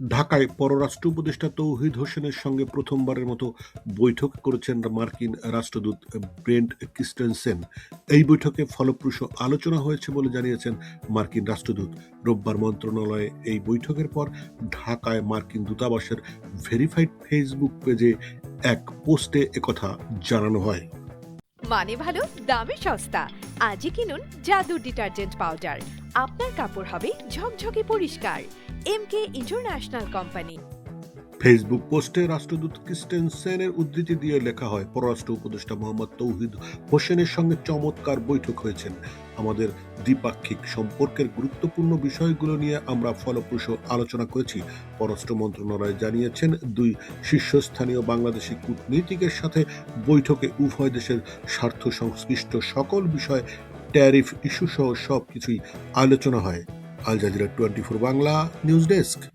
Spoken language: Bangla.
ঢাকায় পররাষ্ট্র উপদেষ্টা তৌহিদ হোসেনের সঙ্গে প্রথমবারের মতো বৈঠক করেছেন মার্কিন রাষ্ট্রদূত ব্রেন্ট ক্রিস্টেনসেন এই বৈঠকে ফলপ্রসূ আলোচনা হয়েছে বলে জানিয়েছেন মার্কিন রাষ্ট্রদূত। রোববার মন্ত্রণালয়ে এই বৈঠকের পর ঢাকায় মার্কিন দূতাবাসের ভেরিফাইড ফেসবুক পেজে এক পোস্টে একথা জানানো হয়। মানে ভালো, দামে সস্তা। আজই কিনুন জাদু ডিটারজেন্ট পাউডার। আপনার কাপড় হবে ঝকঝকে পরিষ্কার। M K international company Facebook পোস্টে রাষ্ট্রদূত ক্রিস্টেনসেনের উদ্ধৃতি দিয়ে লেখা হয়, পররাষ্ট্র উপদেষ্টা মোহাম্মদ তৌহিদ হোসেনের সঙ্গে চমৎকার বৈঠক হয়েছেন। আমাদের দ্বিপাক্ষিক সম্পর্কের গুরুত্বপূর্ণ বিষয়গুলো নিয়ে আমরা ফলপ্রসূ আলোচনা করেছি। পররাষ্ট্র মন্ত্রণালয় জানিয়েছেন, দুই শীর্ষস্থানীয় বাংলাদেশি কূটনীতিকের সাথে বৈঠকে উভয় দেশের স্বার্থ সংশ্লিষ্ট সকল বিষয়, ট্যারিফ ইস্যু সহ সব কিছুই আলোচনা হয়। Al Jazeera twenty four Bangla news desk.